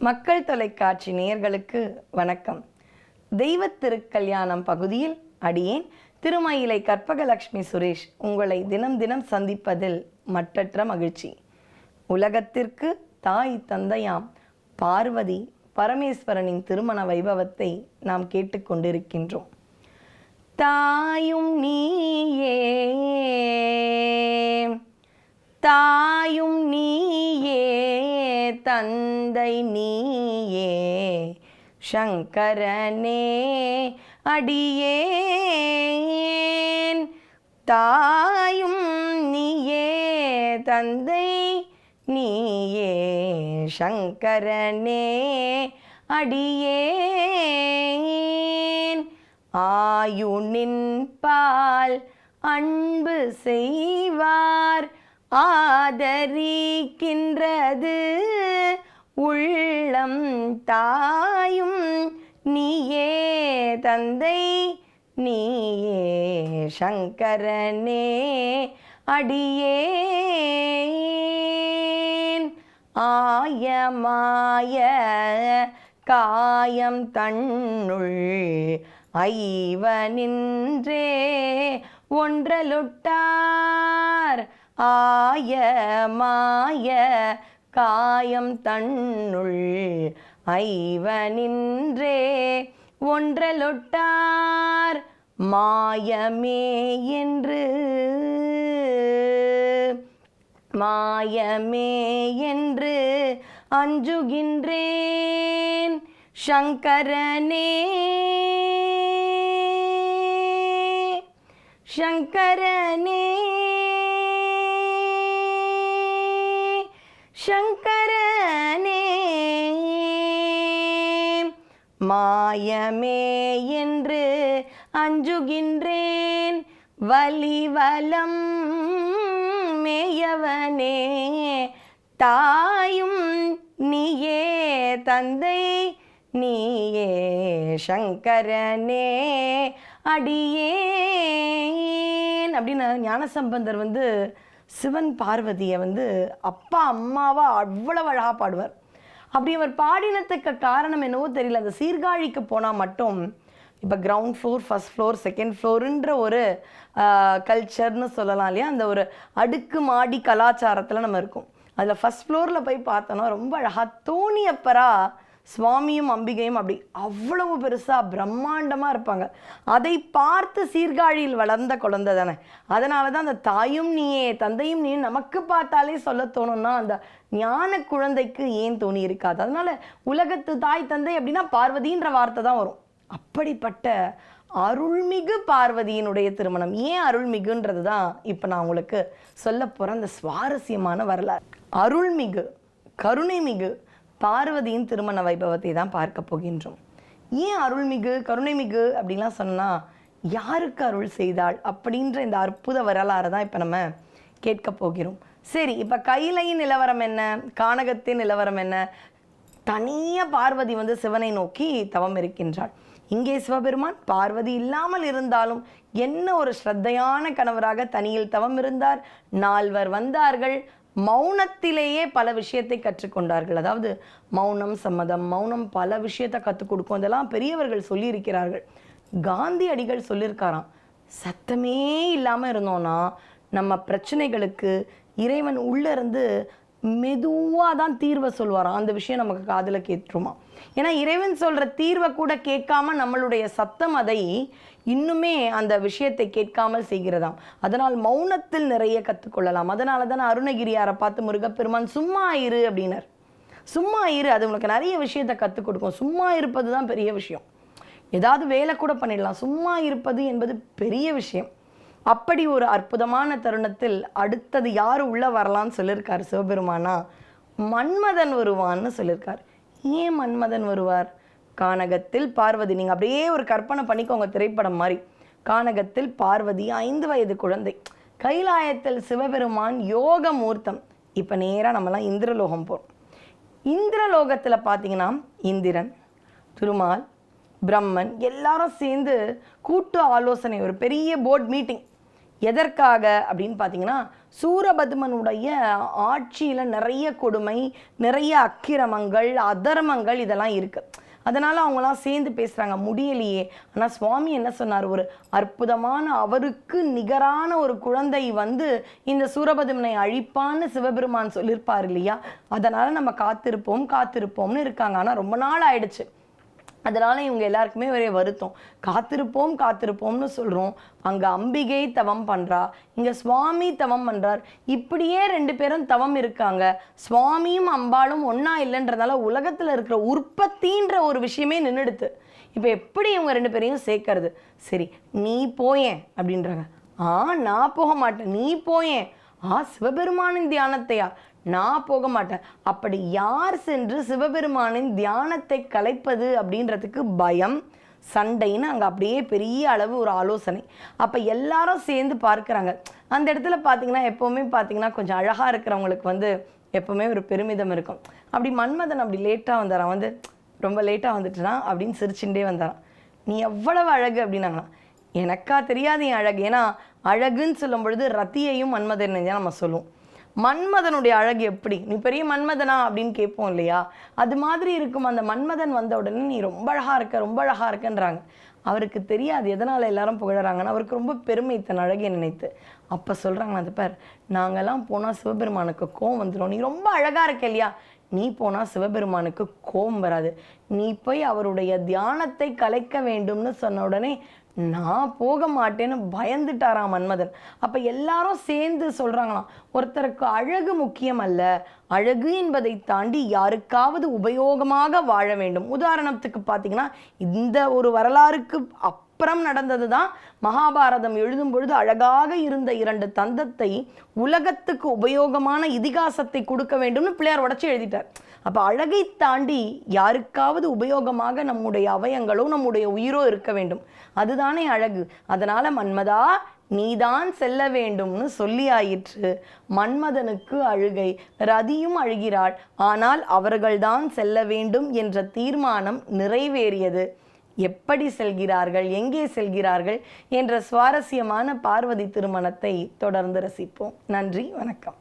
மக்கள் தொலைக்காட்சி நேயர்களுக்கு வணக்கம். தெய்வ திருக்கல்யாணம் பகுதியில் அடியேன். திருமயிலை கற்பகலட்சுமி சுரேஷ் உங்களை தினம் தினம் சந்திப்பதில் மற்றற்ற மகிழ்ச்சி. உலகத்திற்கு தாய் தந்தையாம் பார்வதி பரமேஸ்வரனின் திருமண வைபவத்தை நாம் கேட்டுக்கொண்டிருக்கின்றோம் தாயும் நீயே. தாயும் நீ தந்தை நீயே சங்கரனே அடியேன். தாயும் நீயே தந்தை நீயே சங்கரனே அடியேன். ஆயுனின் பால் அன்பு செய்வார் ஆதரிக்கின்றது. உள்ளம் தாயும் நீயே தந்தை நீயே சங்கரனே அடியேன். ஆயமாய காயம் தன்னுள் ஐவ நின்றே ஒன்றலுட்டான் ஐவனின்றே ஆய மாய காயம் தன்னுள் ஐவனின்றே ஒன்றலொட்டார். மாயமே என்று மாயமே என்று அஞ்சுகின்றேன். சங்கரனே சங்கரனே சங்கரனே மாயமே என்று அஞ்சுகின்றேன். வலிவலம் மேயவனே தாயும் நீயே தந்தை நீயே சங்கரனே அடியேன். அப்படின்னு ஞானசம்பந்தர் வந்து சிவன் பார்வதியை வந்து அப்பா அம்மாவா அவ்வளவு அழகாக பாடுவார். அப்படி அவர் பாடினத்துக்கு காரணம் என்னவோ தெரியல. அந்த சீர்காழிக்கு போனால் மட்டும் இப்போ ground floor first floor second ஃப்ளோருன்ற ஒரு கல்ச்சர்னு சொல்லலாம் இல்லையா? அந்த ஒரு அடுக்கு மாடி கலாச்சாரத்தில் நம்ம இருக்கோம். அதில் ஃபஸ்ட் ஃப்ளோரில் போய் பார்த்தோன்னா ரொம்ப அழகாக தோணியப்பரா சுவாமியும் அம்பிகையும் அப்படி அவ்வளவு பெருசாக பிரம்மாண்டமாக இருப்பாங்க. அதை பார்த்து சீர்காழியில் வளர்ந்த குழந்தை தானே. அதனால தான் அந்த தாயும் நீயே தந்தையும் நீ நமக்கு பார்த்தாலே சொல்ல தோணும்னா அந்த ஞான குழந்தைக்கு ஏன் தோணி இருக்காது? அதனால் உலகத்து தாய் தந்தை அப்படின்னா பார்வதின்ற வார்த்தை தான் வரும். அப்படிப்பட்ட அருள்மிகு பார்வதியினுடைய திருமணம் ஏன் அருள்மிகுன்றது தான் இப்போ நான் உங்களுக்கு சொல்ல போகிற அந்த சுவாரஸ்யமான வரலாறு. அருள்மிகு கருணைமிகு பார்வதியின் திருமண வைபவத்தை தான் பார்க்க போகின்றோம். ஏன் அருள்மிகு கருணைமிகு அப்படின்லாம் சொன்னால் யாருக்கு அருள் செய்தாள்? அப்படின்ற இந்த அற்புத வரலாறு தான் இப்போ நம்ம கேட்க போகிறோம். சரி இப்போ கைலையின் நிலவரம் என்ன? கானகத்தின் நிலவரம் என்ன? தனியாக பார்வதி வந்து சிவனை நோக்கி தவம் இருக்கின்றாள். இங்கே சிவபெருமான் பார்வதி இல்லாமல் இருந்தாலும் என்ன ஒரு ஸ்ரத்தையான கணவராக தனியில் தவம் இருந்தார்? நால்வர் வந்தார்கள். மௌனத்திலேயே பல விஷயத்தை கற்றுக்கொண்டார்கள். அதாவது மௌனம் சம்மதம் மௌனம் பல விஷயத்தை கற்றுக் கொடுக்கும். அதெல்லாம் பெரியவர்கள் சொல்லியிருக்கிறார்கள். காந்தி அடிகள் சொல்லியிருக்காராம். சத்தமே இல்லாமல் இருந்தோம்னா நம்ம பிரச்சனைகளுக்கு இறைவன் உள்ளேருந்து மெதுவாக தான் தீர்வை சொல்வாராம். அந்த விஷயம் நமக்கு காதில் கேட்டுருமா. ஏன்னா இறைவன் சொல்கிற தீர்வை கூட கேட்காம நம்மளுடைய சத்தம் அதை இன்னுமே அந்த விஷயத்தை கேட்காமல் செய்கிறதாம். அதனால் மௌனத்தில் நிறைய கற்றுக்கொள்ளலாம் அதனால தான் அருணகிரியாரை பார்த்து முருகப்பெருமான் சும்மா இரு அப்படின்னார். சும்மா இரு அது உனக்கு நிறைய விஷயத்தை கற்றுக் கொடுக்கும். சும்மா இருப்பது தான் பெரிய விஷயம். ஏதாவது வேலை கூட பண்ணிடலாம். சும்மா இருப்பது என்பது பெரிய விஷயம். அப்படி ஒரு அற்புதமான தருணத்தில் அடுத்தது யார் உள்ளே வரலான்னு சொல்லியிருக்காரு சிவபெருமானா மன்மதன் வருவான்னு சொல்லியிருக்கார். ஏன் மன்மதன் வருவார்? கானகத்தில் பார்வதி நீங்கள் அப்படியே ஒரு கற்பனை பண்ணிக்கோங்க திரைப்படம் மாதிரி. கானகத்தில் பார்வதி ஐந்து வயது குழந்தை. கைலாயத்தில் சிவபெருமான் யோக மூர்த்தம். இப்போ நேராக நம்மலாம் இந்திரலோகம் போகிறோம் இந்திரலோகத்தில் பார்த்தீங்கன்னா இந்திரன் திருமால் பிரம்மன் எல்லாரும் சேர்ந்து கூட்டு ஆலோசனை ஒரு பெரிய போர்ட் மீட்டிங் எதற்காக அப்படின்னு பார்த்தீங்கன்னா சூரபத்மனுடைய ஆட்சியில் நிறைய கொடுமை நிறைய அக்கிரமங்கள் அதர்மங்கள் இதெல்லாம் இருக்குது அதனால் அவங்களாம் சேர்ந்து பேசுகிறாங்க முடியலையே. ஆனால் சுவாமி என்ன சொன்னார்? ஒரு அற்புதமான அவருக்கு நிகரான ஒரு குழந்தை வந்து இந்த சூரபதுமனை அழிப்பான்னு சிவபெருமான் சொல்லியிருப்பார் இல்லையா? அதனால் நம்ம காத்திருப்போம் காத்திருப்போம்னு இருக்காங்க. ஆனால் ரொம்ப நாள் ஆயிடுச்சு. அதனால் இவங்க எல்லாருக்குமே ஒரே வருத்தம். காத்திருப்போம் காத்திருப்போம்னு சொல்கிறோம் அங்கே அம்பிகை தவம் பண்ணுறா இங்கே சுவாமி தவம் பண்ணுறார் இப்படியே ரெண்டு பேரும் தவம் இருக்காங்க. சுவாமியும் அம்பாளும் ஒன்றா இல்லைன்றதால உலகத்தில் இருக்கிற உற்பத்தின்ற ஒரு விஷயமே நின்றுடுத்து இப்போ எப்படி இவங்க ரெண்டு பேரையும் சேர்க்கறது? சரி நீ போயேன் அப்படின்றாங்க. ஆ நான் போக மாட்டேன். நீ போயேன் ஆ சிவபெருமானின் தியானத்தையா? நான் போக மாட்டேன். அப்படி யார் சென்று சிவபெருமானின் தியானத்தை கலைப்பது அப்படின்றதுக்கு பயம் சண்டைன்னு அங்கே அப்படியே பெரிய அளவு ஒரு ஆலோசனை. அப்போ எல்லாரும் சேர்ந்து பார்க்குறாங்க. அந்த இடத்துல பார்த்தீங்கன்னா எப்போவுமே பார்த்தீங்கன்னா கொஞ்சம் அழகாக இருக்கிறவங்களுக்கு வந்து எப்போவுமே ஒரு பெருமிதம் இருக்கும். அப்படி மன்மதன் அப்படி லேட்டாக வந்தாரான் வந்து ரொம்ப லேட்டாக வந்துட்டுனா? அப்படின்னு சிரிச்சுட்டே வந்தாரான் நீ எவ்வளவு அழகு அப்படின்னாங்களாம். எனக்கா தெரியாது என் அழகு. ஏன்னா அழகுன்னு சொல்லும் பொழுது ரத்தியையும் மன்மதன் நம்ம சொல்லுவோம். மன்மதனுடைய அழகு எப்படி? நீ பெரிய மன்மதனா அப்படின்னு கேட்போம் இல்லையா? அது மாதிரி இருக்கும். அந்த மன்மதன் வந்த உடனே நீ ரொம்ப அழகா இருக்க ரொம்ப அழகா இருக்கன்றாங்க. அவருக்கு தெரியாது எதனால் எல்லாரும் புகழறாங்கன்னு. அவருக்கு ரொம்ப பெருமை தன் அழகை நினைத்து. அப்போ சொல்கிறாங்க அந்த பேர் நாங்கள்லாம் போனால் சிவபெருமானுக்கு கோவம் வந்துடும் நீ ரொம்ப அழகாக இருக்க இல்லையா? நீ போனால் சிவபெருமானுக்கு கோபம் வராது. நீ போய் அவருடைய தியானத்தை கலைக்க வேண்டும்னு சொன்ன உடனே நான் போக மாட்டேன்னு பயந்துட்டாராம் மன்மதன். அப்போ எல்லாரும் சேர்ந்து சொல்கிறாங்களாம் ஒருத்தருக்கு அழகு முக்கியம் அல்ல. அழகு என்பதை தாண்டி யாருக்காவது உபயோகமாக வாழ வேண்டும். உதாரணத்துக்கு பார்த்தீங்கன்னா இந்த ஒரு வரலாறுக்கு அப் அப்புறம் நடந்தது தான் மகாபாரதம் எழுதும் பொழுது அழகாக இருந்த இரண்டு தந்தத்தை உலகத்துக்கு உபயோகமான இதிகாசத்தை கொடுக்க வேண்டும்னு பிள்ளையார் உடச்சி எழுதிட்டார். அப்போ அழகை தாண்டி யாருக்காவது உபயோகமாக நம்முடைய அவயங்களோ நம்முடைய உயிரோ இருக்க வேண்டும். அதுதானே அழகு. அதனால் மன்மதா நீதான் செல்ல வேண்டும்னு சொல்லி ஆயிற்று மன்மதனுக்கு அழுகை ரதியும் அழுகிறாள். ஆனால் அவர்கள்தான் செல்ல வேண்டும் என்ற தீர்மானம் நிறைவேறியது. எப்படி செல்கிறார்கள் எங்கே செல்கிறார்கள் என்ற சுவாரஸ்யமான பார்வதி திருமணத்தை தொடர்ந்து ரசிப்போம். நன்றி வணக்கம்.